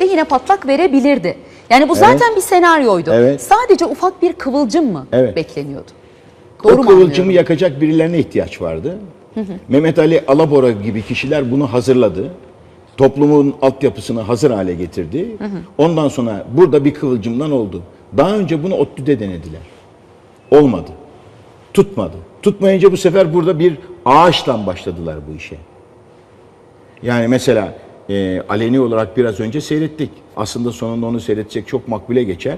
de yine patlak verebilirdi. Yani bu zaten bir senaryoydu. Evet. Sadece ufak bir kıvılcım mı Evet. bekleniyordu? Doğru o mu kıvılcımı yakacak birilerine ihtiyaç vardı. Mehmet Ali Alabora gibi kişiler bunu hazırladı. Toplumun altyapısını hazır hale getirdi. Ondan sonra burada bir kıvılcımdan oldu. Daha önce bunu ODTÜ'de denediler. Olmadı. Tutmadı. Tutmayınca bu sefer burada bir ağaçla başladılar bu işe. Yani mesela e, aleni olarak biraz önce seyrettik. Aslında sonunda onu seyredecek çok makbule geçer.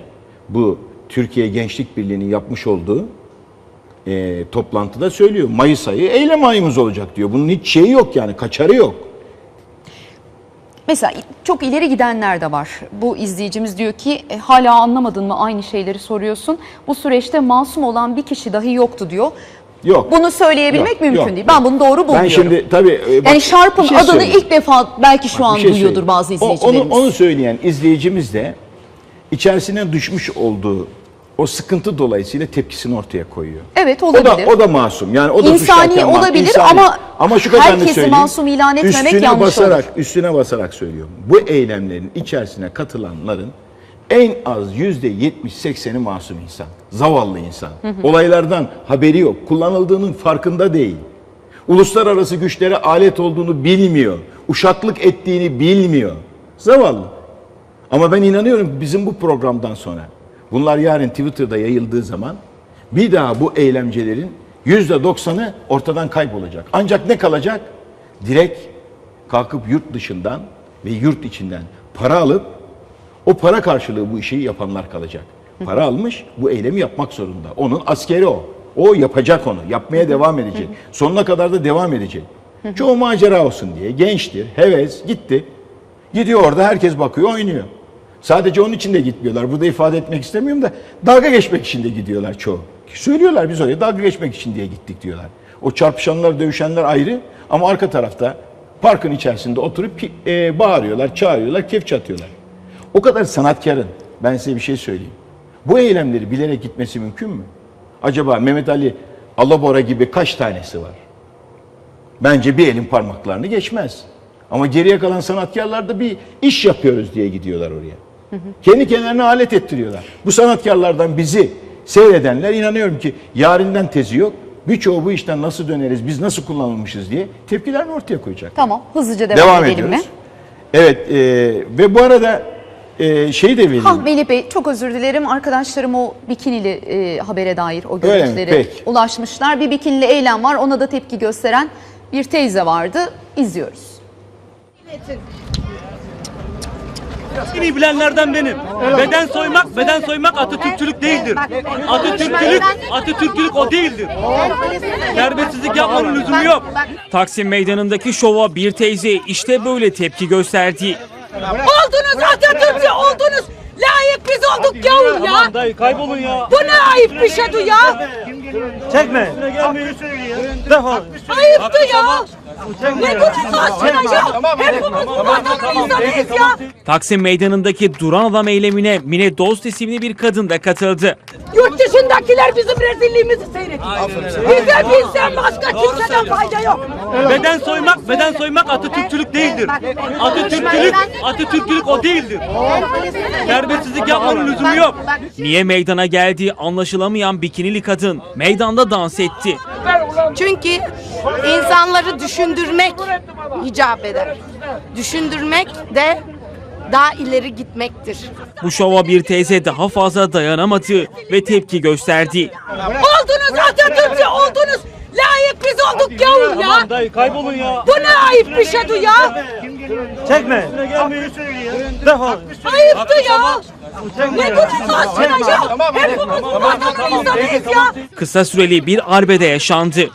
Bu Türkiye Gençlik Birliği'nin yapmış olduğu e, toplantıda söylüyor. Mayıs ayı eylem ayımız olacak diyor. Bunun hiç şeyi yok yani kaçarı yok. Mesela çok ileri gidenler de var. Bu izleyicimiz diyor ki "E, hala anlamadın mı aynı şeyleri soruyorsun. Bu süreçte masum olan bir kişi dahi yoktu diyor. Yok. Bunu söyleyebilmek Yok, mümkün yok, değil. Ben bunu doğru bulmuyorum. Ben şimdi tabii e, bak, yani Sharp'ın şey adını söyleyeyim. ilk defa belki şu an Bir şey duyuyordur söyleyeyim. bazı O- izleyicilerimiz. Onu, onu söyleyen izleyicimiz de içerisine düşmüş olduğu o sıkıntı dolayısıyla tepkisini ortaya koyuyor. Evet O olabilir. da, o da masum. Yani o da İnsani olabilir insani. ama ama şu kadarını herkesi söyleyeyim. masum ilan etmemek üstüne yanlış basarak, olur. Üstüne basarak söylüyorum. Bu eylemlerin içerisine katılanların en az yüzde 70-80'i masum insan. Zavallı insan. Olaylardan haberi yok. Kullanıldığının farkında değil. Uluslararası güçlere alet olduğunu bilmiyor. Uşaklık ettiğini bilmiyor. Zavallı. Ama ben inanıyorum bizim bu programdan sonra bunlar yarın Twitter'da yayıldığı zaman bir daha bu eylemcilerin yüzde doksanı ortadan kaybolacak. Ancak ne kalacak? Direkt kalkıp yurt dışından ve yurt içinden para alıp o para karşılığı bu işi yapanlar kalacak. Para almış bu eylemi yapmak zorunda. Onun askeri o. O yapacak onu. Yapmaya devam edecek. Sonuna kadar da devam edecek. Çoğu macera olsun diye. Gençtir, heves, gitti. Gidiyor orada herkes bakıyor, oynuyor. Sadece onun için de gitmiyorlar. Burada ifade etmek istemiyorum da dalga geçmek için de gidiyorlar çoğu. Söylüyorlar biz oraya dalga geçmek için diye gittik diyorlar. O çarpışanlar, dövüşenler ayrı ama arka tarafta parkın içerisinde oturup e, bağırıyorlar, çağırıyorlar, kef çatıyorlar. O kadar sanatkarın ben size bir şey söyleyeyim. Bu eylemleri bilerek gitmesi mümkün mü? Acaba Mehmet Ali Alabora gibi kaç tanesi var? Bence bir elin parmaklarını geçmez. Ama geriye kalan sanatkarlar da bir iş yapıyoruz diye gidiyorlar oraya. Kendi kendilerine alet ettiriyorlar. Bu sanatkarlardan bizi seyredenler inanıyorum ki yarinden tezi yok. Birçoğu bu işten nasıl döneriz, biz nasıl kullanılmışız diye tepkilerini ortaya koyacak. Tamam hızlıca devam, Devam edelim ediyoruz. mi? Evet e, ve bu arada e, şey de vereyim. Ha Melih Bey çok özür dilerim. Arkadaşlarım o bikinili e, habere dair o Öyle mi? Peki. ulaşmışlar. Bir bikinili eylem var. Ona da tepki gösteren bir teyze vardı. İzliyoruz. En iyi bilenlerden benim. Beden soymak, beden soymak Atatürkçülük değildir. Atatürkçülük, Atatürkçülük o değildir. Terbiyesizlik yapmanın lüzumu yok. Taksim Meydanı'ndaki şova bir teyze işte böyle tepki gösterdi. Oldunuz Atatürkçü oldunuz. Layık biz olduk gavur ya. Aman dayı kaybolun ya. Bu ne ayıp bir şeydi ya. Çekme. Defol. Ayıptı ya. Ne bunun aşkına ya. Hepimiz vatan insanıyız ya. Taksim Meydanı'ndaki duran adam eylemine Mine Dost isimli bir kadın da katıldı. Yurt dışındakiler bizim rezilliğimizi seyrediyor. Bize bizden başka kimseden fayda yok. Beden soymak, beden soymak Atatürkçülük değildir. Atatürkçülük, Atatürkçülük o değildir. Terbiyesizlik yapmanın lüzumu yok. Niye meydana geldiği anlaşılamayan bikinili kadın meydanda dans etti. Çünkü insanları düşündürmek icap eder. Düşündürmek de daha ileri gitmektir. Bu şova bir teyze daha fazla dayanamadı ve tepki gösterdi. Oldunuz biz olduk gavur ya. Aman dayı kaybolun ya. Bu ne ayıp bir şeydi ya. Çekme. Defol. Ayıptı ya. Ne bunun aşkına ya. Hepimiz vatan insanıyız ya. Kısa süreli bir arbede yaşandı.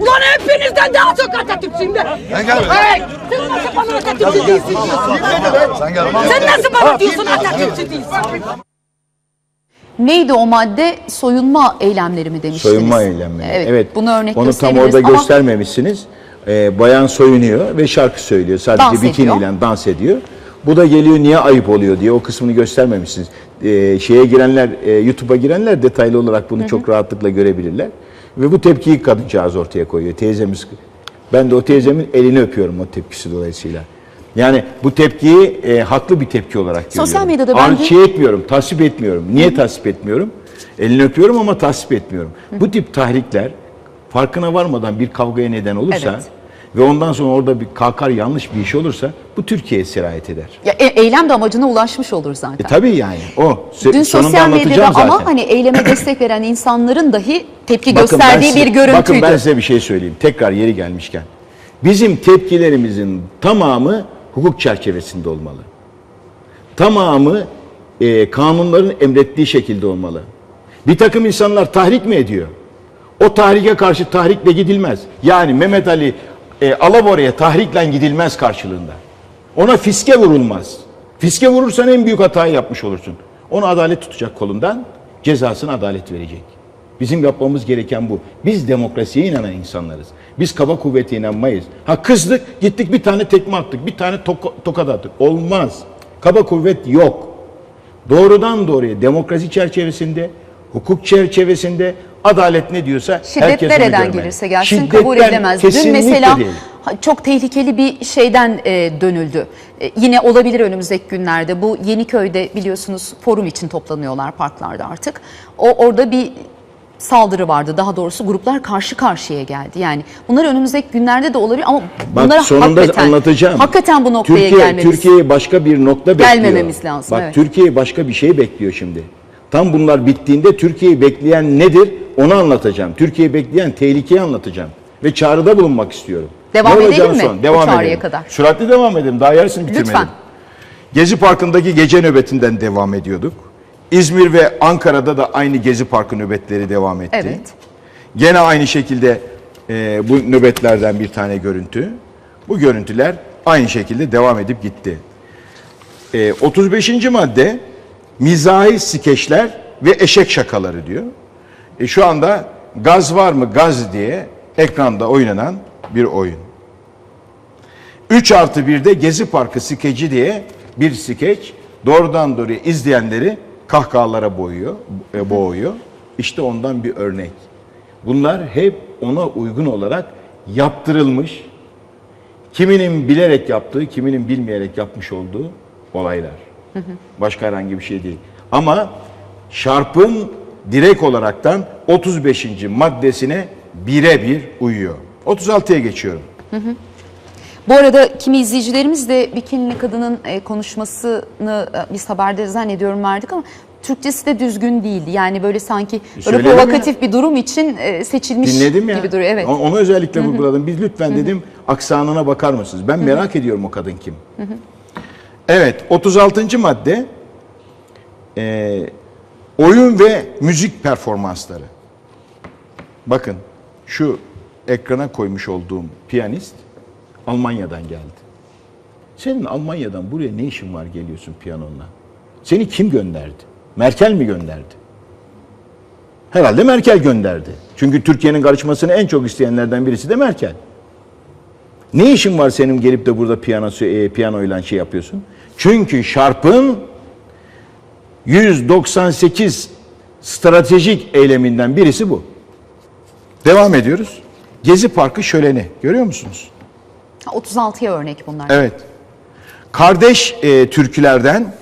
Ulan hepinizden daha çok Atatürkçüyüm. Ben gel. Hey, sen nasıl bana Atatürkçü değilsin diyorsun? Sen nasıl bana diyorsun Atatürkçü değilsin? Neydi o madde? Soyunma eylemleri mi demiştiniz? Soyunma eylemleri. Evet, bunu örnek Onu tam orada ama göstermemişsiniz. Ee, bayan soyunuyor ve şarkı söylüyor. Sadece Dans bikiniyle ediyor. dans ediyor. Bu da geliyor niye ayıp oluyor diye o kısmını göstermemişsiniz. Ee, şeye girenler, e, YouTube'a girenler detaylı olarak bunu çok rahatlıkla görebilirler. Ve bu tepkiyi kadıncağız ortaya koyuyor. Teyzemiz, ben de o teyzemin elini öpüyorum o tepkisi dolayısıyla. Yani bu tepkiyi e, haklı bir tepki olarak görüyorum. Sosyal medyada ben de- Arşiye etmiyorum, tasvip etmiyorum. Niye tasvip etmiyorum? Elini öpüyorum ama tasvip etmiyorum. Bu tip tahrikler farkına varmadan bir kavgaya neden olursa Evet. ve ondan sonra orada bir kalkar yanlış bir iş olursa bu Türkiye'ye sirayet eder. Ya, e- eylem de amacına ulaşmış olur zaten. E tabii yani o. Dün sosyal medyada zaten. ama hani eyleme destek veren insanların dahi tepki Bakın gösterdiği size- bir görüntüydü. Bakın ben size bir şey söyleyeyim. Tekrar yeri gelmişken. Bizim tepkilerimizin tamamı hukuk çerçevesinde olmalı. Tamamı e, kanunların emrettiği şekilde olmalı. Bir takım insanlar tahrik mi ediyor? O tahrike karşı tahrikle gidilmez. Yani Mehmet Ali e, Alabora'ya tahrikle gidilmez karşılığında. Ona fiske vurulmaz. Fiske vurursan en büyük hatayı yapmış olursun. Onu adalet tutacak kolundan, cezasını adalet verecek. Bizim yapmamız gereken bu. Biz demokrasiye inanan insanlarız. Biz kaba kuvvete inanmayız. Ha kızdık, gittik bir tane tekme attık, bir tane toka, tokat attık. Olmaz. Kaba kuvvet yok. Doğrudan doğruya demokrasi çerçevesinde, hukuk çerçevesinde adalet ne diyorsa Şiddet nereden gelirse gelsin Şiddetten kabul edilemez. Dün mesela değil. çok tehlikeli bir şeyden e, dönüldü. E, yine olabilir önümüzdeki günlerde. Bu Yeniköy'de biliyorsunuz forum için toplanıyorlar parklarda artık. O orada bir saldırı vardı. Daha doğrusu gruplar karşı karşıya geldi. Yani bunlar önümüzdeki günlerde de olabilir ama Bak bunlara sonunda hakikaten, anlatacağım. hakikaten bu noktaya Türkiye, gelmemiz. Türkiye'ye başka bir nokta bekliyor. Gelmememiz lazım, Bak evet. Türkiye başka bir şey bekliyor şimdi. Tam bunlar bittiğinde Türkiye'yi bekleyen nedir onu anlatacağım. Türkiye'yi bekleyen tehlikeyi anlatacağım. Ve çağrıda bulunmak istiyorum. Devam Ne edelim mi bu Devam çağrıya edelim. kadar? Süratli devam edelim. Daha yarısını bitirmedim. Lütfen. Gezi Parkı'ndaki gece nöbetinden devam ediyorduk. İzmir ve Ankara'da da aynı Gezi Parkı nöbetleri devam etti. Evet. Gene aynı şekilde e, bu nöbetlerden bir tane görüntü. Bu görüntüler aynı şekilde devam edip gitti. E, 35. madde mizahi skeçler ve eşek şakaları diyor. E, şu anda gaz var mı gaz diye ekranda oynanan bir oyun. 3 artı 1'de Gezi Parkı skeci diye bir skeç doğrudan doğruya izleyenleri kahkahalara boğuyor, e, boğuyor. İşte ondan bir örnek. Bunlar hep ona uygun olarak yaptırılmış, kiminin bilerek yaptığı, kiminin bilmeyerek yapmış olduğu olaylar. Başka herhangi bir şey değil. Ama Şarp'ın direkt olaraktan 35. maddesine birebir uyuyor. 36'ya geçiyorum. Bu arada kimi izleyicilerimiz de bikinili kadının e, konuşmasını e, biz haberde zannediyorum verdik ama Türkçesi de düzgün değildi. Yani böyle sanki böyle provokatif bir durum için e, seçilmiş Dinledim ya. gibi duruyor. Evet. Onu özellikle vurguladım. Biz lütfen dedim aksanına bakar mısınız? Ben merak ediyorum o kadın kim. Evet 36. madde e, oyun ve müzik performansları. Bakın şu ekrana koymuş olduğum piyanist Almanya'dan geldi. Senin Almanya'dan buraya ne işin var geliyorsun piyanonla? Seni kim gönderdi? Merkel mi gönderdi? Herhalde Merkel gönderdi. Çünkü Türkiye'nin karışmasını en çok isteyenlerden birisi de Merkel. Ne işin var senin gelip de burada piyano, e, piyanoyla şey yapıyorsun? Çünkü Sharp'ın 198 stratejik eyleminden birisi bu. Devam ediyoruz. Gezi Parkı şöleni. Görüyor musunuz? Ha, 36'ya örnek bunlar. Evet. Kardeş e, türkülerden